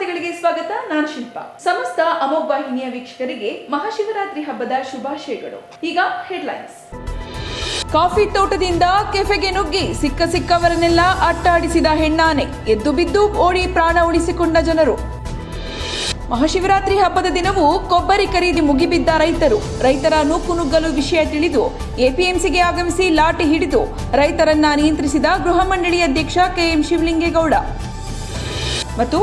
ವಾರ್ತೆಗಳಿಗೆ ಸ್ವಾಗತ, ನಾನು ಶಿಲ್ಪ. ಸಮಸ್ತ ಅಮೋಘ ವಾಹಿನಿಯ ವೀಕ್ಷಕರಿಗೆ ಮಹಾಶಿವರಾತ್ರಿ ಹಬ್ಬದ ಶುಭಾಶಯಗಳು. ಈಗ ಹೆಡ್ಲೈನ್ಸ್ ಕಾಫಿ ತೋಟದಿಂದ ಕೆಫೆಗೆ ನುಗ್ಗಿ ಸಿಕ್ಕ ಸಿಕ್ಕವರನ್ನೆಲ್ಲ ಅಟ್ಟಾಡಿಸಿದ ಹೆಣ್ಣಾನೆ, ಎದ್ದು ಬಿದ್ದು ಓಡಿ ಪ್ರಾಣ ಉಳಿಸಿಕೊಂಡ ಜನರು. ಮಹಾಶಿವರಾತ್ರಿ ಹಬ್ಬದ ದಿನವೂ ಕೊಬ್ಬರಿ ಖರೀದಿ ಮುಗಿಬಿದ್ದ ರೈತರು. ರೈತರ ನೂಕು ನುಗ್ಗಲು ವಿಷಯ ತಿಳಿದು ಎಪಿಎಂಸಿಗೆ ಆಗಮಿಸಿ ಲಾಠಿ ಹಿಡಿದು ರೈತರನ್ನ ನಿಯಂತ್ರಿಸಿದ ಗೃಹ ಮಂಡಳಿ ಅಧ್ಯಕ್ಷ ಕೆಎಂ ಶಿವಲಿಂಗೇಗೌಡ. ಮತ್ತು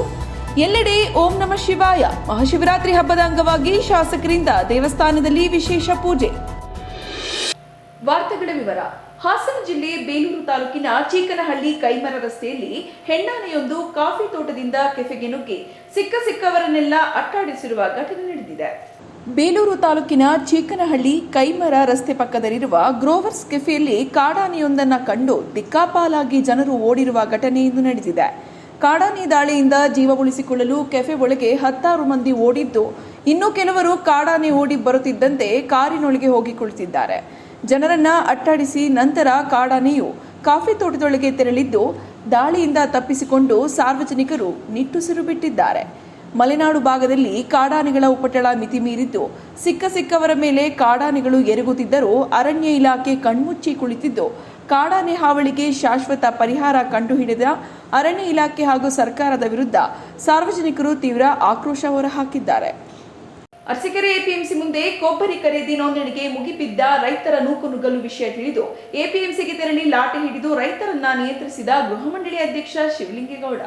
ಎಲ್ಲೆಡೆ ಓಂ ನಮಃ ಶಿವಾಯ. ಮಹಾಶಿವರಾತ್ರಿ ಹಬ್ಬದ ಅಂಗವಾಗಿ ಶಾಸಕರಿಂದ ದೇವಸ್ಥಾನದಲ್ಲಿ ವಿಶೇಷ ಪೂಜೆ. ವಾರ್ತೆಗಳ ವಿವರ. ಹಾಸನ ಜಿಲ್ಲೆ ಬೇಲೂರು ತಾಲೂಕಿನ ಚೀಕನಹಳ್ಳಿ ಕೈಮರ ರಸ್ತೆಯಲ್ಲಿ ಹೆಣ್ಣಾನೆಯೊಂದು ಕಾಫಿ ತೋಟದಿಂದ ಕೆಫೆಗೆ ನುಗ್ಗಿ ಸಿಕ್ಕ ಸಿಕ್ಕವರನ್ನೆಲ್ಲ ಅಟ್ಟಾಡಿಸಿರುವ ಘಟನೆ ನಡೆದಿದೆ. ಬೇಲೂರು ತಾಲೂಕಿನ ಚೀಕನಹಳ್ಳಿ ಕೈಮರ ರಸ್ತೆ ಪಕ್ಕದಲ್ಲಿರುವ ಗ್ರೋವರ್ಸ್ ಕೆಫೆಯಲ್ಲಿ ಕಾಡಾನೆಯೊಂದನ್ನು ಕಂಡು ದಿಕ್ಕಾಪಾಲಾಗಿ ಜನರು ಓಡಿರುವ ಘಟನೆ ಇಂದು ನಡೆದಿದೆ. ಕಾಡಾನೆ ದಾಳಿಯಿಂದ ಜೀವ ಉಳಿಸಿಕೊಳ್ಳಲು ಕೆಫೆ ಒಳಗೆ ಹತ್ತಾರು ಮಂದಿ ಓಡಿದ್ದು, ಇನ್ನು ಕೆಲವರು ಕಾಡಾನೆ ಓಡಿ ಬರುತ್ತಿದ್ದಂತೆ ಕಾರಿನೊಳಗೆ ಹೋಗಿ ಕುಳಿತಿದ್ದಾರೆ. ಜನರನ್ನ ಅಟ್ಟಾಡಿಸಿ ನಂತರ ಕಾಡಾನೆಯು ಕಾಫಿ ತೋಟದೊಳಗೆ ತೆರಳಿದ್ದು, ದಾಳಿಯಿಂದ ತಪ್ಪಿಸಿಕೊಂಡು ಸಾರ್ವಜನಿಕರು ನಿಟ್ಟುಸಿರು ಬಿಟ್ಟಿದ್ದಾರೆ. ಮಲೆನಾಡು ಭಾಗದಲ್ಲಿ ಕಾಡಾನೆಗಳ ಉಪಟಳ ಮಿತಿ ಮೀರಿದ್ದು, ಸಿಕ್ಕ ಸಿಕ್ಕವರ ಮೇಲೆ ಕಾಡಾನೆಗಳು ಎರಗುತ್ತಿದ್ದರೂ ಅರಣ್ಯ ಇಲಾಖೆ ಕಣ್ಮುಚ್ಚಿ ಕುಳಿತಿದ್ದು ಕಾಡಾನೆ ಹಾವಳಿಗೆ ಶಾಶ್ವತ ಪರಿಹಾರ ಕಂಡುಹಿಡಿದ ಅರಣ್ಯ ಇಲಾಖೆ ಹಾಗೂ ಸರ್ಕಾರದ ವಿರುದ್ಧ ಸಾರ್ವಜನಿಕರು ತೀವ್ರ ಆಕ್ರೋಶ ಹೊರಹಾಕಿದ್ದಾರೆ. ಅರಸೀಕೆರೆ ಎಪಿಎಂಸಿ ಮುಂದೆ ಕೊಬ್ಬರಿ ಖರೀದಿ ನೋಂದಣಿಗೆ ಮುಗಿಬಿದ್ದ ರೈತರ ನೂಕು ನುಗ್ಗಲು ವಿಷಯ ತಿಳಿದು ಎಪಿಎಂಸಿಗೆ ತೆರಳಿ ಲಾಠಿ ಹಿಡಿದು ರೈತರನ್ನ ನಿಯಂತ್ರಿಸಿದ ಗೃಹ ಮಂಡಳಿ ಅಧ್ಯಕ್ಷ ಶಿವಲಿಂಗೇಗೌಡ.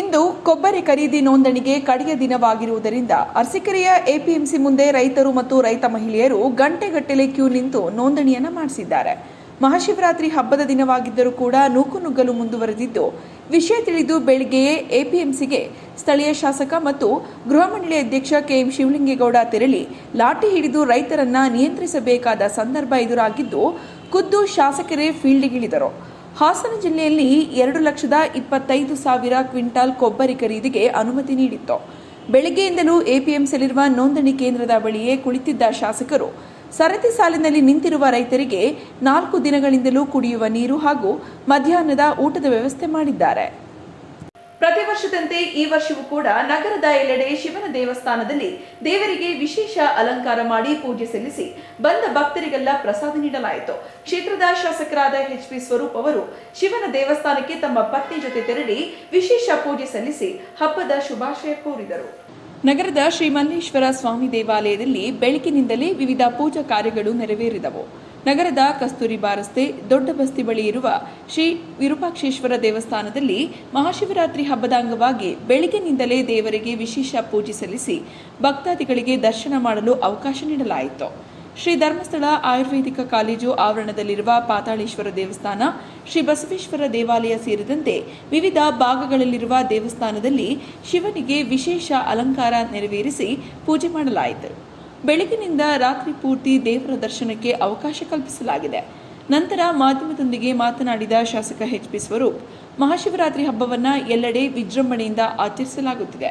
ಇಂದು ಕೊಬ್ಬರಿ ಖರೀದಿ ನೋಂದಣಿಗೆ ಕಡೆಯ ದಿನವಾಗಿರುವುದರಿಂದ ಅರಸೀಕೆರೆಯ ಎಪಿಎಂಸಿ ಮುಂದೆ ರೈತರು ಮತ್ತು ರೈತ ಮಹಿಳೆಯರು ಗಂಟೆಗಟ್ಟಲೆ ಕ್ಯೂ ನಿಂತು ನೋಂದಣಿಯನ್ನ ಮಾಡಿಸಿದ್ದಾರೆ. ಮಹಾಶಿವರಾತ್ರಿ ಹಬ್ಬದ ದಿನವಾಗಿದ್ದರೂ ಕೂಡ ನೂಕುನುಗ್ಗಲು ಮುಂದುವರೆದಿದ್ದು, ವಿಷಯ ತಿಳಿದು ಬೆಳಿಗ್ಗೆಯೇ ಎಪಿಎಂಸಿಗೆ ಸ್ಥಳೀಯ ಶಾಸಕ ಮತ್ತು ಗೃಹ ಮಂಡಳಿ ಅಧ್ಯಕ್ಷ ಕೆಎಂ ಶಿವಲಿಂಗೇಗೌಡ ತೆರಳಿ ಲಾಠಿ ಹಿಡಿದು ರೈತರನ್ನ ನಿಯಂತ್ರಿಸಬೇಕಾದ ಸಂದರ್ಭ ಎದುರಾಗಿದ್ದು, ಖುದ್ದು ಶಾಸಕರೇ ಫೀಲ್ಡ್ಗಿಳಿದರು. ಹಾಸನ ಜಿಲ್ಲೆಯಲ್ಲಿ ಎರಡು ಲಕ್ಷದ ಇಪ್ಪತ್ತೈದು ಸಾವಿರ ಕ್ವಿಂಟಾಲ್ ಕೊಬ್ಬರಿ ಖರೀದಿಗೆ ಅನುಮತಿ ನೀಡಿತ್ತು. ಬೆಳಗ್ಗೆಯಿಂದಲೂ ಎಪಿಎಂಸಿಯಲ್ಲಿರುವ ನೋಂದಣಿ ಕೇಂದ್ರದ ಬಳಿಯೇ ಕುಳಿತಿದ್ದ ಶಾಸಕರು ಸರತಿ ಸಾಲಿನಲ್ಲಿ ನಿಂತಿರುವ ರೈತರಿಗೆ ನಾಲ್ಕು ದಿನಗಳಿಂದಲೂ ಕುಡಿಯುವ ನೀರು ಹಾಗೂ ಮಧ್ಯಾಹ್ನದ ಊಟದ ವ್ಯವಸ್ಥೆ ಮಾಡಿದ್ದಾರೆ. ಪ್ರತಿ ವರ್ಷದಂತೆ ಈ ವರ್ಷವೂ ಕೂಡ ನಗರದ ಎಲ್ಲೆಡೆ ಶಿವನ ದೇವಸ್ಥಾನದಲ್ಲಿ ದೇವರಿಗೆ ವಿಶೇಷ ಅಲಂಕಾರ ಮಾಡಿ ಪೂಜೆ ಸಲ್ಲಿಸಿ ಬಂದ ಭಕ್ತರಿಗೆಲ್ಲ ಪ್ರಸಾದ ನೀಡಲಾಯಿತು. ಕ್ಷೇತ್ರದ ಶಾಸಕರಾದ ಎಚ್ ಪಿ ಸ್ವರೂಪ್ ಅವರು ಶಿವನ ದೇವಸ್ಥಾನಕ್ಕೆ ತಮ್ಮ ಪತ್ನಿ ಜೊತೆ ತೆರಳಿ ವಿಶೇಷ ಪೂಜೆ ಸಲ್ಲಿಸಿ ಹಬ್ಬದ ಶುಭಾಶಯ ಕೋರಿದರು. ನಗರದ ಶ್ರೀ ಮಲ್ಲೇಶ್ವರ ಸ್ವಾಮಿ ದೇವಾಲಯದಲ್ಲಿ ಬೆಳಕಿನಿಂದಲೇ ವಿವಿಧ ಪೂಜಾ ಕಾರ್ಯಗಳು ನೆರವೇರಿದವು. ನಗರದ ಕಸ್ತೂರಿಬಾ ರಸ್ತೆ ದೊಡ್ಡ ಬಸ್ತಿ ಬಳಿ ಇರುವ ಶ್ರೀ ವಿರೂಪಾಕ್ಷೇಶ್ವರ ದೇವಸ್ಥಾನದಲ್ಲಿ ಮಹಾಶಿವರಾತ್ರಿ ಹಬ್ಬದ ಅಂಗವಾಗಿ ಬೆಳಗಿನಿಂದಲೇ ದೇವರಿಗೆ ವಿಶೇಷ ಪೂಜೆ ಸಲ್ಲಿಸಿ ಭಕ್ತಾದಿಗಳಿಗೆ ದರ್ಶನ ಮಾಡಲು ಅವಕಾಶ ನೀಡಲಾಯಿತು. ಶ್ರೀ ಧರ್ಮಸ್ಥಳ ಆಯುರ್ವೇದಿಕ ಕಾಲೇಜು ಆವರಣದಲ್ಲಿರುವ ಪಾತಾಳೇಶ್ವರ ದೇವಸ್ಥಾನ, ಶ್ರೀ ಬಸವೇಶ್ವರ ದೇವಾಲಯ ಸೇರಿದಂತೆ ವಿವಿಧ ಭಾಗಗಳಲ್ಲಿರುವ ದೇವಸ್ಥಾನದಲ್ಲಿ ಶಿವನಿಗೆ ವಿಶೇಷ ಅಲಂಕಾರ ನೆರವೇರಿಸಿ ಪೂಜೆ ಮಾಡಲಾಯಿತು. ಬೆಳಗಿನಿಂದ ರಾತ್ರಿ ಪೂರ್ತಿ ದೇವರ ದರ್ಶನಕ್ಕೆ ಅವಕಾಶ ಕಲ್ಪಿಸಲಾಗಿದೆ. ನಂತರ ಮಾಧ್ಯಮದೊಂದಿಗೆ ಮಾತನಾಡಿದ ಶಾಸಕ ಎಚ್ ಪಿ ಸ್ವರೂಪ್, ಮಹಾಶಿವರಾತ್ರಿ ಹಬ್ಬವನ್ನು ಎಲ್ಲೆಡೆ ವಿಜೃಂಭಣೆಯಿಂದ ಆಚರಿಸಲಾಗುತ್ತಿದೆ.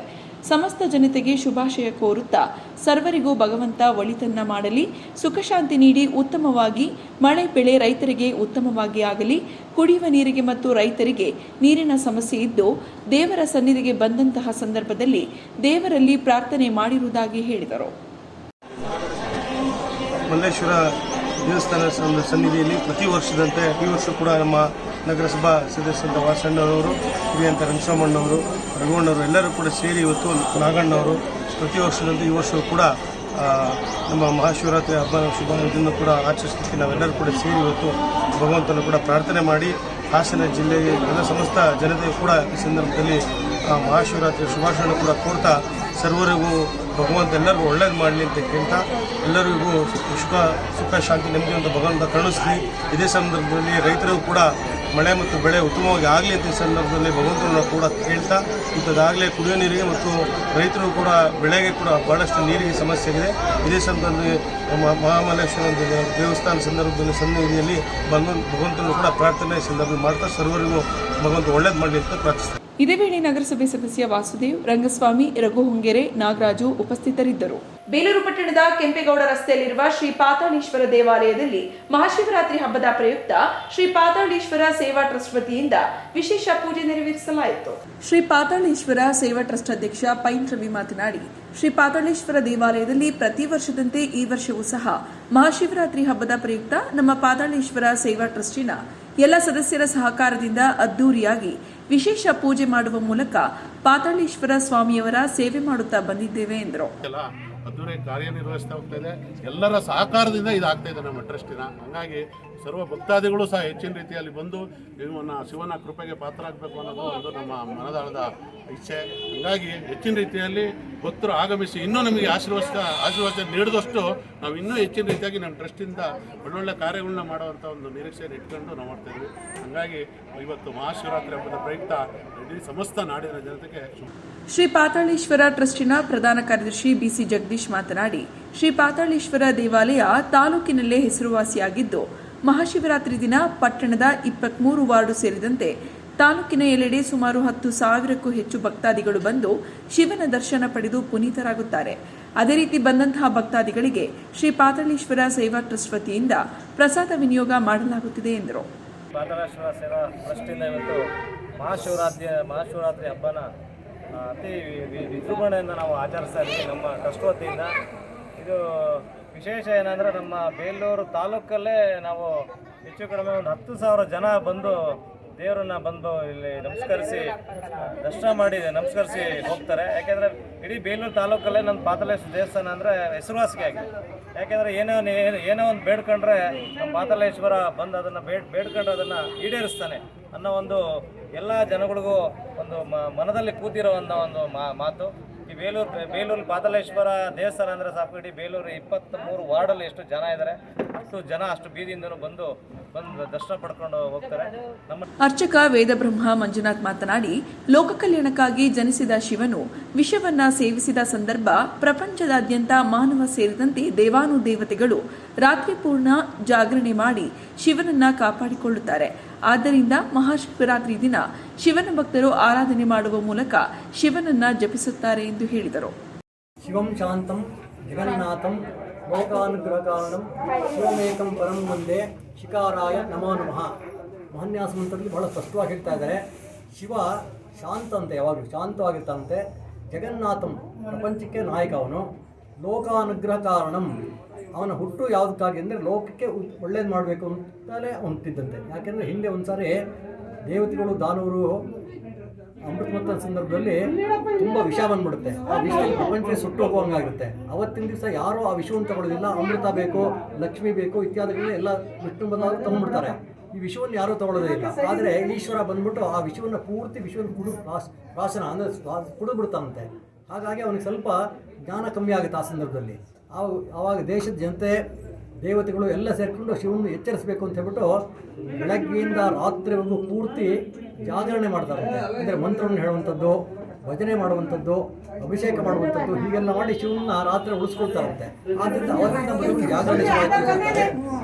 ಸಮಸ್ತ ಜನತೆಗೆ ಶುಭಾಶಯ ಕೋರುತ್ತಾ ಸರ್ವರಿಗೂ ಭಗವಂತ ಒಳಿತನ್ನ ಮಾಡಲಿ ಸುಖಶಾಂತಿ ನೀಡಿ ಉತ್ತಮವಾಗಿ, ಮಳೆ, ಬೆಳೆ ರೈತರಿಗೆ ಉತ್ತಮವಾಗಿ ಆಗಲಿ, ಕುಡಿಯುವ ನೀರಿಗೆ ಮತ್ತು ರೈತರಿಗೆ ನೀರಿನ ಸಮಸ್ಯೆ ಇದ್ದು, ದೇವರ ಸನ್ನಿಧಿಗೆ ಬಂದಂತಹ ಸಂದರ್ಭದಲ್ಲಿ ದೇವರಲ್ಲಿ ಪ್ರಾರ್ಥನೆ ಮಾಡಿರುವುದಾಗಿ ಹೇಳಿದರು. ಮಲ್ಲೇಶ್ವರ ದೇವಸ್ಥಾನ ಒಂದು ಸನ್ನಿಧಿಯಲ್ಲಿ ಪ್ರತಿ ವರ್ಷದಂತೆ ಈ ವರ್ಷ ಕೂಡ ನಮ್ಮ ನಗರಸಭಾ ಸದಸ್ಯರಾದ ವಾಸಣ್ಣವರು ಹಿರಿಯಂತ ರಂಗಸ್ವಾಮಣ್ಣವರು ರಘುವಣ್ಣವರು ಎಲ್ಲರೂ ಕೂಡ ಸೇರಿ ಇವತ್ತು ನಾಗಣ್ಣವರು ಪ್ರತಿ ವರ್ಷದಂತೆ ಈ ವರ್ಷವೂ ಕೂಡ ನಮ್ಮ ಮಹಾಶಿವರಾತ್ರಿ ಹಬ್ಬ ಶುಭ ಇದನ್ನು ಕೂಡ ಆಚರಿಸಲಿಕ್ಕೆ ನಾವೆಲ್ಲರೂ ಕೂಡ ಸೇರಿ ಇವತ್ತು ಭಗವಂತನ ಕೂಡ ಪ್ರಾರ್ಥನೆ ಮಾಡಿ, ಹಾಸನ ಜಿಲ್ಲೆಯ ಎಲ್ಲ ಸಮಸ್ತ ಜನತೆ ಕೂಡ ಈ ಸಂದರ್ಭದಲ್ಲಿ ಮಹಾಶಿವರಾತ್ರಿ ಶುಭಾಶಯ ಕೂಡ ಕೋರ್ತಾ ಸರ್ವರಿಗೂ ಭಗವಂತ ಎಲ್ಲರಿಗೂ ಒಳ್ಳೇದು ಮಾಡಲಿ ಅಂತ ಕೇಳ್ತಾ ಎಲ್ಲರಿಗೂ ಸುಖ ಸುಖ, ಶಾಂತಿ, ನೆಮ್ಮದಿ ಅಂತ ಭಗವಂತ ಕರುಣಿಸಲಿ. ಇದೇ ಸಂದರ್ಭದಲ್ಲಿ ರೈತರಿಗೂ ಕೂಡ ಮಳೆ ಮತ್ತು ಬೆಳೆ ಉತ್ತಮವಾಗಿ ಆಗಲಿ ಅಂತ ಸಂದರ್ಭದಲ್ಲಿ ಭಗವಂತನ ಕೂಡ ಕೇಳ್ತಾ, ಇಂಥದ್ದಾಗಲೇ ಕುಡಿಯೋ ನೀರಿಗೆ ಮತ್ತು ರೈತರು ಕೂಡ ಬೆಳೆಗೆ ಕೂಡ ಬಹಳಷ್ಟು ನೀರಿಗೆ ಸಮಸ್ಯೆ ಇದೆ ಇದೇ ಸಂದರ್ಭದಲ್ಲಿ ಮಹಾಮಲೇಶ್ವರ ದೇವಸ್ಥಾನ ಸಂದರ್ಭದಲ್ಲಿ ಸನ್ನಿಧಿಯಲ್ಲಿ ಭಗವಂತನ ಕೂಡ ಪ್ರಾರ್ಥನೆ ಸಂದರ್ಭ ಮಾಡ್ತಾ ಸರ್ವರಿಗೂ ಭಗವಂತ ಒಳ್ಳೇದು ಮಾಡಲಿ ಅಂತ ಪ್ರಾರ್ಥಿಸ್ತಾರೆ ಇದೇ ವೇಳೆ ನಗರಸಭೆ ಸದಸ್ಯ ವಾಸುದೇವ್, ರಂಗಸ್ವಾಮಿ, ರಘು ನಾಗರಾಜು ಉಪಸ್ಥಿತರಿದ್ದರು. ಬೇಲೂರು ಪಟ್ಟಣದ ಕೆಂಪೇಗೌಡ ರಸ್ತೆಯಲ್ಲಿರುವ ಶ್ರೀ ಪಾತಾಳೇಶ್ವರ ದೇವಾಲಯದಲ್ಲಿ ಮಹಾಶಿವರಾತ್ರಿ ಹಬ್ಬದ ಪ್ರಯುಕ್ತ ಶ್ರೀ ಪಾತಾಳೇಶ್ವರ ಸೇವಾ ಟ್ರಸ್ಟ್ ವತಿಯಿಂದ ವಿಶೇಷ ಪೂಜೆ ನೆರವೇರಿಸಲಾಯಿತು. ಶ್ರೀ ಪಾತಾಳೇಶ್ವರ ಸೇವಾ ಟ್ರಸ್ಟ್ ಅಧ್ಯಕ್ಷ ಪೈನ್ ರವಿ ಮಾತನಾಡಿ, ಶ್ರೀ ಪಾತಾಳೇಶ್ವರ ದೇವಾಲಯದಲ್ಲಿ ಪ್ರತಿ ವರ್ಷದಂತೆ ಈ ವರ್ಷವೂ ಸಹ ಮಹಾಶಿವರಾತ್ರಿ ಹಬ್ಬದ ಪ್ರಯುಕ್ತ ನಮ್ಮ ಪಾತಾಳೇಶ್ವರ ಸೇವಾ ಟ್ರಸ್ಟಿನ ಎಲ್ಲ ಸದಸ್ಯರ ಸಹಕಾರದಿಂದ ಅದ್ದೂರಿಯಾಗಿ ವಿಶೇಷ ಪೂಜೆ ಮಾಡುವ ಮೂಲಕ ಪಾತಾಳೇಶ್ವರ ಸ್ವಾಮಿಯವರ ಸೇವೆ ಮಾಡುತ್ತಾ ಬಂದಿದ್ದೇವೆ ಎಂದರು. ಅದ್ದೂರಿ ಕಾರ್ಯನಿರ್ವಹಿಸ್ತಾ ಹೋಗ್ತಾ ಇದೆ. ಎಲ್ಲರ ಸಹಕಾರದಿಂದ ಇದಾಗ್ತಾ ಇದೆ ನಮ್ಮ ಟ್ರಸ್ಟಿನ. ಹಂಗಾಗಿ ಸರ್ವ ಭಕ್ತಾದಿಗಳು ಸಹ ಹೆಚ್ಚಿನ ರೀತಿಯಲ್ಲಿ ಬಂದು ಇವನ ಶಿವನ ಕೃಪೆಗೆ ಪಾತ್ರರಾಗಬೇಕು ಅನ್ನೋದು ಒಂದು ನಮ್ಮ ಮನದಾಳದ ಇಚ್ಛೆ. ಹಾಗಾಗಿ ಹೆಚ್ಚಿನ ರೀತಿಯಲ್ಲಿ ಭಕ್ತರು ಆಗಮಿಸಿ ಇನ್ನೂ ನಮಗೆ ಆಶೀರ್ವಾದ ಆಶೀರ್ವಾದ ನೀಡಿದಷ್ಟು ನಾವು ಇನ್ನೂ ಹೆಚ್ಚಿನ ರೀತಿಯಾಗಿ ನಮ್ಮ ಟ್ರಸ್ಟಿಂದ ಒಳ್ಳೊಳ್ಳೆ ಕಾರ್ಯಗಳನ್ನ ಮಾಡುವಂಥ ಒಂದು ನಿರೀಕ್ಷೆಯನ್ನು ಇಟ್ಕೊಂಡು ನಾವು ಮಾಡ್ತಾ ಇದ್ವಿ. ಹಂಗಾಗಿ ಇವತ್ತು ಮಹಾಶಿವರಾತ್ರಿ ಹಬ್ಬದ ಪ್ರಯುಕ್ತ ಇಡೀ ಸಮಸ್ತ ನಾಡಿನ ಜನತೆಗೆ ಶ್ರೀ ಪಾತಾಳೇಶ್ವರ ಟ್ರಸ್ಟಿನ ಪ್ರಧಾನ ಕಾರ್ಯದರ್ಶಿ ಬಿಸಿ ಜಗದೀಶ್ ಮಾತನಾಡಿ, ಶ್ರೀ ಪಾತಾಳೇಶ್ವರ ದೇವಾಲಯ ತಾಲೂಕಿನಲ್ಲೇ ಹೆಸರುವಾಸಿಯಾಗಿದ್ದು ಮಹಾಶಿವರಾತ್ರಿ ದಿನ ಪಟ್ಟಣದ ಇಪ್ಪತ್ಮೂರು ವಾರ್ಡು ಸೇರಿದಂತೆ ತಾಲೂಕಿನ ಎಲ್ಲೆಡೆ ಸುಮಾರು ಹತ್ತು ಸಾವಿರಕ್ಕೂ ಹೆಚ್ಚು ಭಕ್ತಾದಿಗಳು ಬಂದು ಶಿವನ ದರ್ಶನ ಪಡೆದು ಪುನೀತರಾಗುತ್ತಾರೆ. ಅದೇ ರೀತಿ ಬಂದಂತಹ ಭಕ್ತಾದಿಗಳಿಗೆ ಶ್ರೀ ಪಾತಾಳೇಶ್ವರ ಸೇವಾ ಟ್ರಸ್ಟ್ ವತಿಯಿಂದ ಪ್ರಸಾದ ವಿನಿಯೋಗ ಮಾಡಲಾಗುತ್ತಿದೆ ಎಂದರು. ಪಾತಾಳೇಶ್ವರ ಮಹಾಶಿವರಾತ್ರಿ ಮಹಾಶಿವರಾತ್ರಿ ಹಬ್ಬನ ಅತಿ ವಿಜೃಂಭಣೆಯಿಂದ ನಾವು ಆಚರಿಸ್ತಾ ಇದ್ದೀವಿ ನಮ್ಮ ಟ್ರಸ್ಟ್ ಇದು ವಿಶೇಷ ಏನಂದರೆ ನಮ್ಮ ಬೇಲೂರು ತಾಲೂಕಲ್ಲೇ ನಾವು ಹೆಚ್ಚು ಕಡಿಮೆ ಒಂದು ಹತ್ತು ಸಾವಿರ ಜನ ಬಂದು ದೇವರನ್ನ ಬಂದು ಇಲ್ಲಿ ನಮಸ್ಕರಿಸಿ, ದರ್ಶನ ಮಾಡಿ ನಮಸ್ಕರಿಸಿ ಹೋಗ್ತಾರೆ. ಯಾಕೆಂದರೆ ಇಡೀ ಬೇಲೂರು ತಾಲೂಕಲ್ಲೇ ನಮ್ಮ ಪಾತಲೇಶ್ವರ ದೇವಸ್ಥಾನ ಅಂದರೆ ಹೆಸರುವಾಸಿಗೆ ಆಗಿದೆ. ಯಾಕೆಂದರೆ ಏನೋ ಏನೋ ಒಂದು ಬೇಡ್ಕೊಂಡ್ರೆ ನಮ್ಮ ಪಾತಾಳೇಶ್ವರ ಬಂದು ಅದನ್ನು ಬೇಡ್ ಬೇಡ್ಕೊಂಡು ಅದನ್ನು ಈಡೇರಿಸ್ತಾನೆ ಅನ್ನೋ ಒಂದು ಎಲ್ಲ ಜನಗಳಿಗೂ ಒಂದು ಮನದಲ್ಲಿ ಕೂತಿರೋ ಒಂದು ಮಾತು. ಬೇಲೂರು ಬೇಲೂರು ಪಾತಲೇಶ್ವರ ದೇವಸ್ಥಾನ ಅಂದರೆ ಸಾಕು, ಇಡೀ ಬೇಲೂರು ಇಪ್ಪತ್ತ್ ಮೂರು ವಾರ್ಡಲ್ಲಿ ಎಷ್ಟು ಜನ ಇದ್ದಾರೆ ಅಷ್ಟು ಜನ ಅಷ್ಟು ಬೀದಿಯಿಂದನೂ ಬಂದು ಬಂದು ದರ್ಶನ ಪಡ್ಕೊಂಡು ಹೋಗ್ತಾರೆ. ನಮ್ಮ ಅರ್ಚಕ ವೇದಬ್ರಹ್ಮ ಮಂಜುನಾಥ್ ಮಾತನಾಡಿ, ಲೋಕ ಕಲ್ಯಾಣಕ್ಕಾಗಿ ಜನಿಸಿದ ಶಿವನು ವಿಷವನ್ನ ಸೇವಿಸಿದ ಸಂದರ್ಭ ಪ್ರಪಂಚದಾದ್ಯಂತ ಮಾನವ ಸೇರಿದಂತೆ ದೇವಾನುದೇವತೆಗಳು ರಾತ್ರಿ ಪೂರ್ಣ ಜಾಗರಣೆ ಮಾಡಿ ಶಿವನನ್ನ ಕಾಪಾಡಿಕೊಳ್ಳುತ್ತಾರೆ. ಆದ್ದರಿಂದ ಮಹಾಶಿವರಾತ್ರಿ ದಿನ ಶಿವನ ಭಕ್ತರು ಆರಾಧನೆ ಮಾಡುವ ಮೂಲಕ ಶಿವನನ್ನ ಜಪಿಸುತ್ತಾರೆ ಎಂದು ಹೇಳಿದರು. ಶಿವಂ ಶಾಂತಂ, ಜಗನ್ನಾಥಂ ಲೋಕಾನುಗ್ರಹಕಾರಣಂ ಶಿವಮೇಕಂ ಪರಂ ಮುಂದೆ ಶಿಕಾರಾಯ ನಮೋ ನಮಃ. ಮಹನ್ಯಾಸ ಮಂತ್ರದಲ್ಲಿ ಬಹಳ ಸ್ಪಷ್ಟವಾಗಿ ಹೇಳ್ತಾ ಇದ್ದಾರೆ. ಶಿವ ಶಾಂತ ಅಂತೆ ಯಾವಾಗಲೂ ಶಾಂತವಾಗಿರ್ತಾನಂತೆ. ಜಗನ್ನಾಥಂ, ಪ್ರಪಂಚಕ್ಕೆ ನಾಯಕ ಅವನು. ಲೋಕಾನುಗ್ರಹ ಕಾರಣಂ ಅವನ ಹುಟ್ಟು ಯಾವುದಕ್ಕಾಗಿ ಅಂದರೆ ಲೋಕಕ್ಕೆ ಒಳ್ಳೇದು ಮಾಡಬೇಕು ಅಂತಲೇ ಹೊಂಟಿದ್ದಂತೆ ಯಾಕೆಂದರೆ ಹಿಂದೆ ಒಂದು ಸಾರಿ ದೇವತೆಗಳು, ದಾನವರು ಅಮೃತ ಸಂದರ್ಭದಲ್ಲಿ ತುಂಬ ವಿಷ ಬಂದ್ಬಿಡುತ್ತೆ. ಆ ವಿಷ ಪ್ರಪಂಚ ಸುಟ್ಟು ಹೋಗುವಂಗಾಗುತ್ತೆ ಅವತ್ತಿನ ದಿವಸ ಯಾರೂ ಆ ವಿಷವನ್ನು ತಗೊಳ್ಳೋದಿಲ್ಲ. ಅಮೃತ ಬೇಕು, ಲಕ್ಷ್ಮಿ ಬೇಕು ಇತ್ಯಾದಿಗಳನ್ನ ಎಲ್ಲ ವಿಷ್ಣು ಬಂದವರು ತಗೊಂಡ್ಬಿಡ್ತಾರೆ ಈ ವಿಷವನ್ನು ಯಾರೂ ತಗೊಳ್ಳೋದೇ ಇಲ್ಲ. ಆದರೆ ಈಶ್ವರ ಬಂದ್ಬಿಟ್ಟು ಆ ವಿಷವನ್ನು ಪೂರ್ತಿ ವಿಷವನ್ನು ಕುಡು ಪ್ರಾಶನ ರಾಶನ ಅಂದರೆ ಕುಡಿದು ಬಿಡ್ತಾನಂತೆ ಹಾಗಾಗಿ ಅವನಿಗೆ ಸ್ವಲ್ಪ ಜ್ಞಾನ ಕಮ್ಮಿ ಆಗುತ್ತೆ ಆ ಸಂದರ್ಭದಲ್ಲಿ. ಆವಾಗ ದೇಶದ ಜನತೆ, ದೇವತೆಗಳು ಎಲ್ಲ ಸೇರಿಕೊಂಡು ಶಿವನ ಎಚ್ಚರಿಸಬೇಕು ಅಂತ ಹೇಳ್ಬಿಟ್ಟು ಬೆಳಗ್ಗೆಯಿಂದ ರಾತ್ರಿವರೆಗೂ ಪೂರ್ತಿ ಜಾಗರಣೆ ಮಾಡ್ತಾರೆ. ಅಂದರೆ ಮಂತ್ರವನ್ನು ಹೇಳುವಂಥದ್ದು ಭಜನೆ ಮಾಡುವಂಥದ್ದು ಅಭಿಷೇಕ ಮಾಡುವಂಥದ್ದು ಹೀಗೆಲ್ಲ ಮಾಡಿ ಶಿವನ ರಾತ್ರಿ ಉಳಿಸ್ಕೊಳ್ತಾರಂತೆ. ಆದ್ದರಿಂದ ಅವರಿಂದ ಬದುಕು ಜಾಗರಣೆ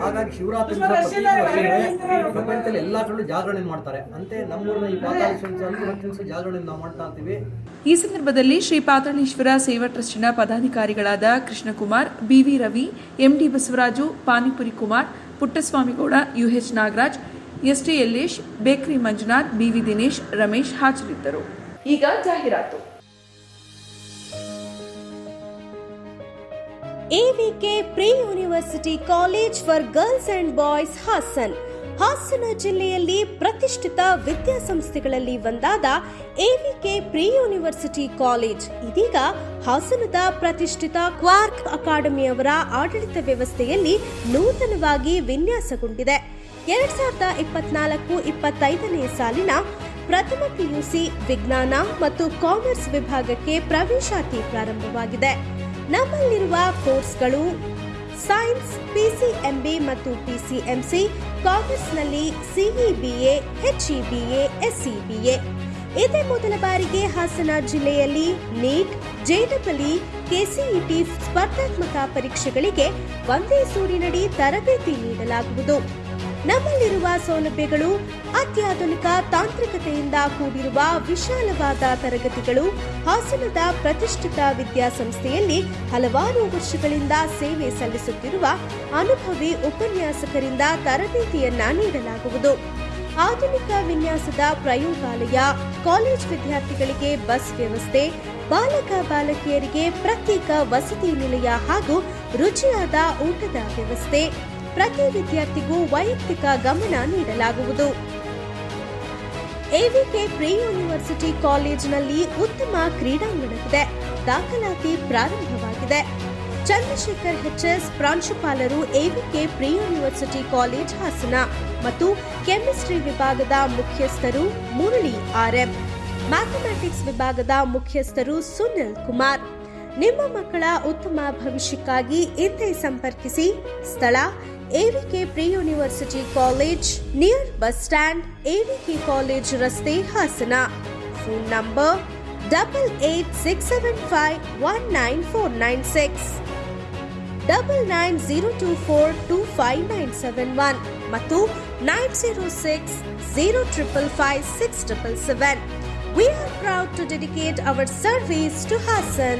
ಹಾಗಾಗಿ ಶಿವರಾತ್ರಿ ಪ್ರಪಂಚದಲ್ಲಿ ಎಲ್ಲ ಕಡೆ ಜಾಗರಣೆ ಮಾಡ್ತಾರೆ. ಅಂತೆ ನಮ್ಮೂರಿನ ಈ ಪಾತಾಳೇಶ್ವರ ಜಾಗರಣೆ ನಾವು ಮಾಡ್ತಾ ಇರ್ತೀವಿ. ಈ ಸಂದರ್ಭದಲ್ಲಿ ಶ್ರೀ ಪಾತಾಳೇಶ್ವರ ಸೇವಾ ಟ್ರಸ್ಟ್ನ ಪದಾಧಿಕಾರಿಗಳಾದ Krishnakumar BV Ravi MD Basavaraju Panipuri Kumar Puttaswamygowda UH Nagaraj ST Yallesh bakery Manjunath BV Dinesh Ramesh ಹಾಜರಿದ್ದರು. ಈಗ ಜಾಹೀರಾತು. AVK pre university college for girls and boys Hassan. Hassan ಜಿಲ್ಲೆಯಲ್ಲಿ ಪ್ರತಿಷ್ಠಿತ ವಿದ್ಯಾಸಂಸ್ಥೆಗಳಲ್ಲಿ ಒಂದಾದ ಎವಿಕೆ ಪ್ರಿ ಯೂನಿವರ್ಸಿಟಿ ಕಾಲೇಜ್. ಇದೀಗ ಹಾಸನದ ಪ್ರತಿಷ್ಠಿತ Quark ಅಕಾಡೆಮಿಯವರ ಆಡಳಿತ ವ್ಯವಸ್ಥೆಯಲ್ಲಿ ನೂತನವಾಗಿ ವಿನ್ಯಾಸಗೊಂಡಿದೆ. ಎರಡ್ ಸಾವಿರದ ಇಪ್ಪತ್ನಾಲ್ಕು ಇಪ್ಪತ್ತೈದನೇ ಸಾಲಿನ ಪ್ರಥಮ ಪಿಯುಸಿ ವಿಜ್ಞಾನ ಮತ್ತು ಕಾಮರ್ಸ್ ವಿಭಾಗಕ್ಕೆ ಪ್ರವೇಶಾತಿ ಪ್ರಾರಂಭವಾಗಿದೆ. ನಮ್ಮಲ್ಲಿರುವ ಕೋರ್ಸ್ಗಳು ಸೈನ್ಸ್, ಪಿಸಿಎಂಬಿ ಮತ್ತು ಪಿಸಿಎಂಸಿ, ಕಾಮರ್ಸ್ನಲ್ಲಿ ಸಿಇಬಿಎ ಎಚ್ಇಬಿಎ ಎಸ್ಇಬಿಎ ಇದೇ ಮೊದಲ ಬಾರಿಗೆ ಹಾಸನ ಜಿಲ್ಲೆಯಲ್ಲಿ ನೀಟ್ ಜೆಡಬ್ಲ್ಇ ಕೆಸಿಇಟಿ ಸ್ಪರ್ಧಾತ್ಮಕ ಪರೀಕ್ಷೆಗಳಿಗೆ ಒಂದೇ ಸೂರಿನಡಿ ತರಬೇತಿ ನೀಡಲಾಗುವುದು. ನಮ್ಮಲ್ಲಿರುವ ಸೌಲಭ್ಯಗಳು, ಅತ್ಯಾಧುನಿಕ ತಾಂತ್ರಿಕತೆಯಿಂದ ಕೂಡಿರುವ ವಿಶಾಲವಾದ ತರಗತಿಗಳು, ಹಾಸನದ ಪ್ರತಿಷ್ಠಿತ ವಿದ್ಯಾಸಂಸ್ಥೆಯಲ್ಲಿ ಹಲವಾರು ವರ್ಷಗಳಿಂದ ಸೇವೆ ಸಲ್ಲಿಸುತ್ತಿರುವ ಅನುಭವಿ ಉಪನ್ಯಾಸಕರಿಂದ ತರಬೇತಿಯನ್ನ ನೀಡಲಾಗುವುದು. ಆಧುನಿಕ ವಿನ್ಯಾಸದ ಪ್ರಯೋಗಾಲಯ, ಕಾಲೇಜ್ ವಿದ್ಯಾರ್ಥಿಗಳಿಗೆ ಬಸ್ ವ್ಯವಸ್ಥೆ, ಬಾಲಕ ಬಾಲಕಿಯರಿಗೆ ಪ್ರತ್ಯೇಕ ವಸತಿ ನಿಲಯ ಹಾಗೂ ರುಚಿಯಾದ ಊಟದ ವ್ಯವಸ್ಥೆ ಪ್ರತಿ ವಿದ್ಯಾರ್ಥಿಗೂ ವೈಯಕ್ತಿಕ ಗಮನ ನೀಡಲಾಗುವುದು. ಎವಿಕೆ ಪ್ರೀ ಯೂನಿವರ್ಸಿಟಿ ಕಾಲೇಜಿನಲ್ಲಿ ಉತ್ತಮ ಕ್ರೀಡಾಂಗಣವಿದೆ ದಾಖಲಾತಿ ಪ್ರಾರಂಭವಾಗಿದೆ. ಚಂದ್ರಶೇಖರ್ ಹೆಚ್ಎಸ್ ಪ್ರಾಂಶುಪಾಲರು AVK pre university college Hassan ಮತ್ತು ಕೆಮಿಸ್ಟ್ರಿ ವಿಭಾಗದ ಮುಖ್ಯಸ್ಥರು ಮುರಳಿ ಆರ್ಎಂ. ಮ್ಯಾಥಮೆಟಿಕ್ಸ್ ವಿಭಾಗದ ಮುಖ್ಯಸ್ಥರು ಸುನಿಲ್ ಕುಮಾರ್. ನಿಮ್ಮ ಮಕ್ಕಳ ಉತ್ತಮ ಭವಿಷ್ಯಕ್ಕಾಗಿ ಇಂದೇ ಸಂಪರ್ಕಿಸಿ. ಸ್ಥಳ AVK pre university college near bus stand AVK college ರಸ್ತೆ Hassan phone number double eight six seven five one nine four nine six double nine zero two four two five nine seven one ಮತ್ತು nine zero six zero triple five six triple seven We are proud to dedicate our service to Hassan.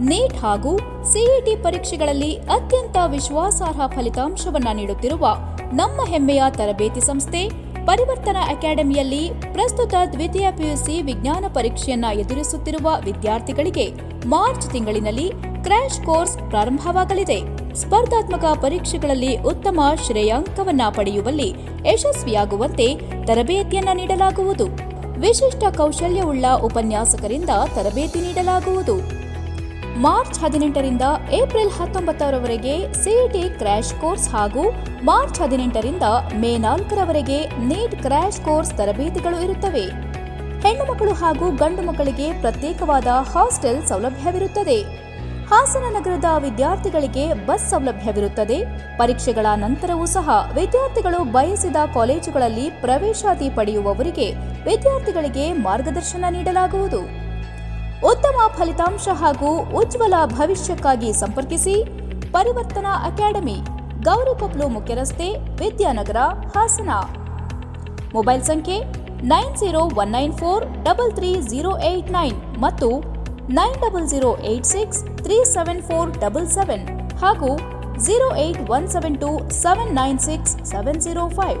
Neat ಹಾಗೂ CET ಪರೀಕ್ಷೆಗಳಲ್ಲಿ ಅತ್ಯಂತ ವಿಶ್ವಾಸಾರ್ಹ ಫಲಿತಾಂಶವನ್ನ ನೀಡುತ್ತಿರುವ ನಮ್ಮ ಹೆಮ್ಮೆಯ ತರಬೇತಿ ಸಂಸ್ಥೆ ಪರಿವರ್ತನಾ ಅಕಾಡೆಮಿಯಲ್ಲಿ ಪ್ರಸ್ತುತ ದ್ವಿತೀಯ ಪಿಯುಸಿ ವಿಜ್ಞಾನ ಪರೀಕ್ಷೆಯನ್ನ ಎದುರಿಸುತ್ತಿರುವ ವಿದ್ಯಾರ್ಥಿಗಳಿಗೆ ಮಾರ್ಚ್ ತಿಂಗಳಿನಲ್ಲಿ ಕ್ರ್ಯಾಶ್ ಕೋರ್ಸ್ ಪ್ರಾರಂಭವಾಗಲಿದೆ. ಸ್ಪರ್ಧಾತ್ಮಕ ಪರೀಕ್ಷೆಗಳಲ್ಲಿ ಉತ್ತಮ ಶ್ರೇಯಾಂಕವನ್ನ ಪಡೆಯುವಲ್ಲಿ ಯಶಸ್ವಿಯಾಗುವಂತೆ ತರಬೇತಿಯನ್ನ ನೀಡಲಾಗುವುದು. ವಿಶಿಷ್ಟ ಕೌಶಲ್ಯವುಳ್ಳ ಉಪನ್ಯಾಸಕರಿಂದ ತರಬೇತಿ ನೀಡಲಾಗುವುದು. ಮಾರ್ಚ್ ಹದಿನೆಂಟರಿಂದ ಏಪ್ರಿಲ್ ಹತ್ತೊಂಬತ್ತರವರೆಗೆ ಸಿಇಟಿ ಕ್ರ್ಯಾಶ್ ಕೋರ್ಸ್ ಹಾಗೂ ಮಾರ್ಚ್ ಹದಿನೆಂಟರಿಂದ ಮೇ ನಾಲ್ಕರವರೆಗೆ ನೀಟ್ ಕ್ರ್ಯಾಶ್ ಕೋರ್ಸ್ ತರಬೇತಿಗಳು ಇರುತ್ತವೆ. ಹೆಣ್ಣು ಮಕ್ಕಳು ಹಾಗೂ ಗಂಡು ಮಕ್ಕಳಿಗೆ ಪ್ರತ್ಯೇಕವಾದ ಹಾಸ್ಟೆಲ್ ಸೌಲಭ್ಯವಿರುತ್ತದೆ. ಹಾಸನ ನಗರದ ವಿದ್ಯಾರ್ಥಿಗಳಿಗೆ ಬಸ್ ಸೌಲಭ್ಯವಿರುತ್ತದೆ. ಪರೀಕ್ಷೆಗಳ ನಂತರವೂ ಸಹ ವಿದ್ಯಾರ್ಥಿಗಳು ಬಯಸಿದ ಕಾಲೇಜುಗಳಲ್ಲಿ ಪ್ರವೇಶಾತಿ ಪಡೆಯುವವರಿಗೆ ವಿದ್ಯಾರ್ಥಿಗಳಿಗೆ ಮಾರ್ಗದರ್ಶನ ನೀಡಲಾಗುವುದು. ಉತ್ತಮ ಫಲಿತಾಂಶ ಹಾಗೂ ಉಜ್ವಲ ಭವಿಷ್ಯಕ್ಕಾಗಿ ಸಂಪರ್ಕಿಸಿ ಪರಿವರ್ತನಾ ಅಕಾಡೆಮಿ ಗೌರಿಕೊಪ್ಲು ಮುಖ್ಯ ರಸ್ತೆ ವಿದ್ಯಾನಗರ, ಹಾಸನ. ಮೊಬೈಲ್ ಸಂಖ್ಯೆ nine zero one nine four double three zero eight nine ಮತ್ತು nine double zero eight six three seven four double seven ಹಾಗೂ zero eight one seven two seven nine six seven zero five.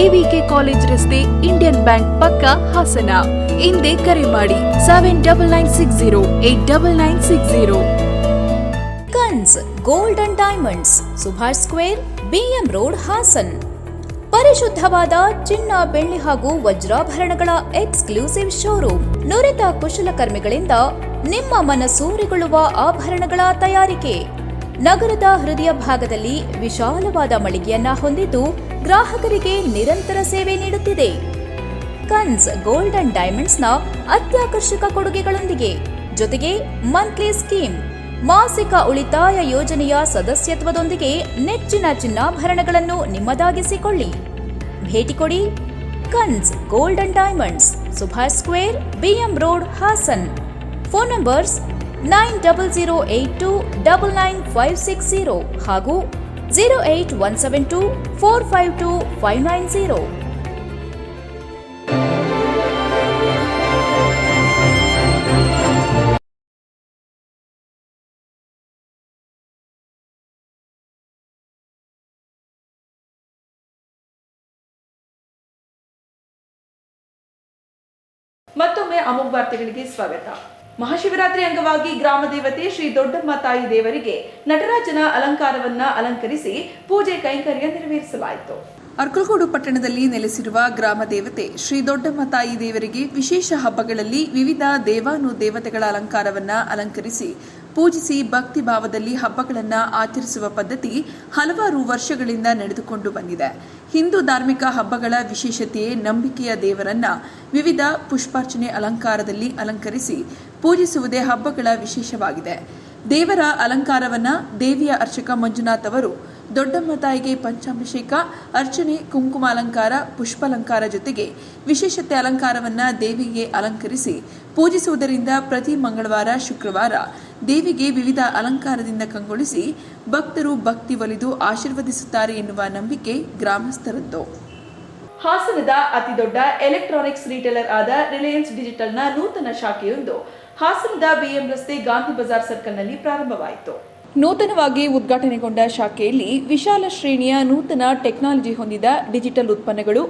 AVK college ರಸ್ತೆ Indian bank ಪಕ್ಕ ಹಾಸನ. ಹಿಂದೆ ಕರೆ ಮಾಡಿ seven double nine six zero eight double nine six zero ಕನ್ಸ್ gold and diamonds, Subhash square, BM road Hassan. ಪರಿಶುದ್ಧವಾದ ಚಿನ್ನ, ಬೆಳ್ಳಿ ಹಾಗೂ ವಜ್ರಾಭರಣಗಳ ಎಕ್ಸ್ಕ್ಲೂಸಿವ್ ಶೋರೂಮ್. ನುರಿತ ಕುಶಲಕರ್ಮಿಗಳಿಂದ ನಿಮ್ಮ ಮನಸೂರೆಗೊಳ್ಳುವ ಆಭರಣಗಳ ತಯಾರಿಕೆ. ನಗರದ ಹೃದಯ ಭಾಗದಲ್ಲಿ ವಿಶಾಲವಾದ ಮಳಿಗೆಯನ್ನ ಹೊಂದಿದ್ದು ಗ್ರಾಹಕರಿಗೆ ನಿರಂತರ ಸೇವೆ ನೀಡುತ್ತಿದೆ. ಕನ್ಸ್ ಗೋಲ್ಡ್ ಅಂಡ್ ಡೈಮಂಡ್ಸ್ನ ಅತ್ಯಾಕರ್ಷಕ ಕೊಡುಗೆಗಳೊಂದಿಗೆ ಜೊತೆಗೆ ಮಂತ್ಲಿ ಸ್ಕೀಮ್, ಮಾಸಿಕ ಉಳಿತಾಯ ಯೋಜನೆಯ ಸದಸ್ಯತ್ವದೊಂದಿಗೆ ನೆಚ್ಚಿನ ಚಿನ್ನಾಭರಣಗಳನ್ನು ನಿಮ್ಮದಾಗಿಸಿಕೊಳ್ಳಿ. ಭೇಟಿ ಕೊಡಿ ಕನ್ಸ್ gold and diamonds, Subhash square BM road, Hassan. Phone numbers nine double zero eight two double nine five six zero ಹಾಗೂ zero eight one seven two four five two five nine zero. ಮತ್ತೊಮ್ಮೆ ಅಮೋಘ್ ವಾರ್ತೆಗಳಿಗೆ ಸ್ವಾಗತ. ಮಹಾಶಿವರಾತ್ರಿ ಅಂಗವಾಗಿ ಗ್ರಾಮ ದೇವತೆ ಶ್ರೀ ದೊಡ್ಡಮ್ಮ ತಾಯಿ ದೇವರಿಗೆ ನಟರಾಜನ ಅಲಂಕಾರವನ್ನ ಅಲಂಕರಿಸಿ ಪೂಜೆ ಕೈಂಕರ್ಯ ನೆರವೇರಿಸಲಾಯಿತು. ಅರ್ಕಲ್ಗೋಡು ಪಟ್ಟಣದಲ್ಲಿ ನೆಲೆಸಿರುವ ಗ್ರಾಮ ದೇವತೆ ಶ್ರೀ ದೊಡ್ಡಮ್ಮ ತಾಯಿ ದೇವರಿಗೆ ವಿಶೇಷ ಹಬ್ಬಗಳಲ್ಲಿ ವಿವಿಧ ದೇವಾನು ದೇವತೆಗಳ ಅಲಂಕಾರವನ್ನ ಅಲಂಕರಿಸಿ ಪೂಜಿಸಿ ಭಕ್ತಿ ಭಾವದಲ್ಲಿ ಹಬ್ಬಗಳನ್ನು ಆಚರಿಸುವ ಪದ್ಧತಿ ಹಲವಾರು ವರ್ಷಗಳಿಂದ ನಡೆದುಕೊಂಡು ಬಂದಿದೆ. ಹಿಂದೂ ಧಾರ್ಮಿಕ ಹಬ್ಬಗಳ ವಿಶೇಷತೆಯೇ ನಂಬಿಕೆಯ ದೇವರನ್ನ ವಿವಿಧ ಪುಷ್ಪಾರ್ಚನೆ ಅಲಂಕಾರದಲ್ಲಿ ಅಲಂಕರಿಸಿ ಪೂಜಿಸುವುದೇ ಹಬ್ಬಗಳ ವಿಶೇಷವಾಗಿದೆ. ದೇವರ ಅಲಂಕಾರವನ್ನ ದೇವಿಯ ಅರ್ಚಕ ಮಂಜುನಾಥ್ ಅವರು, ದೊಡ್ಡಮ್ಮ ತಾಯಿಗೆ ಪಂಚಾಭಿಷೇಕ, ಅರ್ಚನೆ ಕುಂಕುಮ ಅಲಂಕಾರ ಪುಷ್ಪಾಲಂಕಾರ ಜೊತೆಗೆ ವಿಶೇಷತೆ ಅಲಂಕಾರವನ್ನ ದೇವಿಗೆ ಅಲಂಕರಿಸಿ ಪೂಜಿಸುವುದರಿಂದ ಪ್ರತಿ ಮಂಗಳವಾರ ಶುಕ್ರವಾರ ದೇವಿಗೆ ವಿವಿಧ ಅಲಂಕಾರದಿಂದ ಕಂಗೊಳಿಸಿ ಭಕ್ತರು ಭಕ್ತಿ ಒಲಿದು ಆಶೀರ್ವದಿಸುತ್ತಾರೆ ಎನ್ನುವ ನಂಬಿಕೆ ಗ್ರಾಮಸ್ಥರದ್ದು. ಹಾಸನದ ಅತಿದೊಡ್ಡ ಎಲೆಕ್ಟ್ರಾನಿಕ್ಸ್ ರೀಟೇಲರ್ ಆದ ರಿಲಯನ್ಸ್ ಡಿಜಿಟಲ್ನ ನೂತನ ಶಾಖೆಯೊಂದು ಹಾಸನದ ಬಿಎಂ ರಸ್ತೆ ಗಾಂಧಿ ಬಜಾರ್ ಸರ್ಕಲ್ನಲ್ಲಿ ಪ್ರಾರಂಭವಾಯಿತು. ನೂತನವಾಗಿ ಉದ್ಘಾಟನೆಗೊಂಡ ಶಾಖೆಯಲ್ಲಿ ವಿಶಾಲ ಶ್ರೇಣಿಯ ನೂತನ ಟೆಕ್ನಾಲಜಿ ಹೊಂದಿದ ಡಿಜಿಟಲ್ ಉತ್ಪನ್ನಗಳು,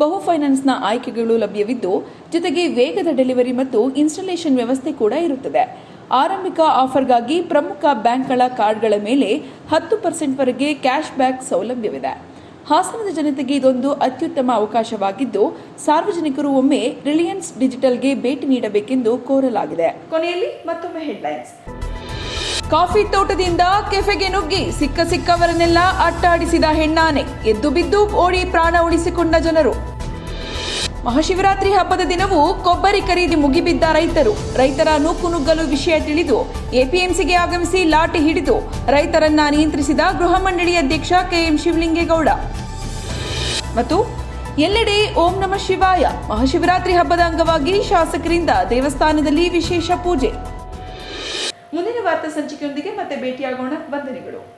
ಬಹು ಫೈನಾನ್ಸ್ನ ಆಯ್ಕೆಗಳು ಲಭ್ಯವಿದ್ದು, ಜೊತೆಗೆ ವೇಗದ ಡೆಲಿವರಿ ಮತ್ತು ಇನ್ಸ್ಟಾಲೇಷನ್ ವ್ಯವಸ್ಥೆ ಕೂಡ ಇರುತ್ತದೆ. ಆರಂಭಿಕ ಆಫರ್ಗಾಗಿ ಪ್ರಮುಖ ಬ್ಯಾಂಕ್ಗಳ ಕಾರ್ಡ್ಗಳ ಮೇಲೆ ಹತ್ತು ಪರ್ಸೆಂಟ್ವರೆಗೆ ಕ್ಯಾಶ್ ಬ್ಯಾಕ್ ಸೌಲಭ್ಯವಿದೆ. ಹಾಸನದ ಜನತೆಗೆ ಇದೊಂದು ಅತ್ಯುತ್ತಮ ಅವಕಾಶವಾಗಿದ್ದು, ಸಾರ್ವಜನಿಕರು ಒಮ್ಮೆ ರಿಲಯನ್ಸ್ ಡಿಜಿಟಲ್ಗೆ ಭೇಟಿ ನೀಡಬೇಕೆಂದು ಕೋರಲಾಗಿದೆ. ಕೊನೆಯಲ್ಲಿ ಮತ್ತೊಮ್ಮೆ ಹೆಡ್ಲೈನ್ಸ್. ಕಾಫಿ ತೋಟದಿಂದ ಕೆಫೆಗೆ ನುಗ್ಗಿ ಸಿಕ್ಕ ಸಿಕ್ಕವರನ್ನೆಲ್ಲ ಅಟ್ಟಾಡಿಸಿದ ಹೆಣ್ಣಾನೆ, ಎದ್ದು ಬಿದ್ದು ಓಡಿ ಪ್ರಾಣ ಉಳಿಸಿಕೊಂಡ ಜನರು. ಮಹಾಶಿವರಾತ್ರಿ ಹಬ್ಬದ ದಿನವೂ ಕೊಬ್ಬರಿ ಖರೀದಿ ಮುಗಿಬಿದ್ದ ರೈತರು. ರೈತರ ನೂಕುನುಗ್ಗಲು ವಿಷಯ ತಿಳಿದು ಎಪಿಎಂಸಿಗೆ ಆಗಮಿಸಿ ಲಾಠಿ ಹಿಡಿದು ರೈತರನ್ನ ನಿಯಂತ್ರಿಸಿದ ಗೃಹ ಮಂಡಳಿ ಅಧ್ಯಕ್ಷ ಕೆಎಂ ಶಿವಲಿಂಗೇಗೌಡ. ಮತ್ತು ಎಲ್ಲೆಡೆ ಓಂ ನಮ ಶಿವಾಯ ಮಹಾಶಿವರಾತ್ರಿ ಹಬ್ಬದ ಅಂಗವಾಗಿ ಶಾಸಕರಿಂದ ದೇವಸ್ಥಾನದಲ್ಲಿ ವಿಶೇಷ ಪೂಜೆ. ಮುಂದಿನ ವಾರ್ತಾ ಸಂಚಿಕೆಯೊಂದಿಗೆ ಮತ್ತೆ ಭೇಟಿಯಾಗೋಣ. ವಂದನೆಗಳು.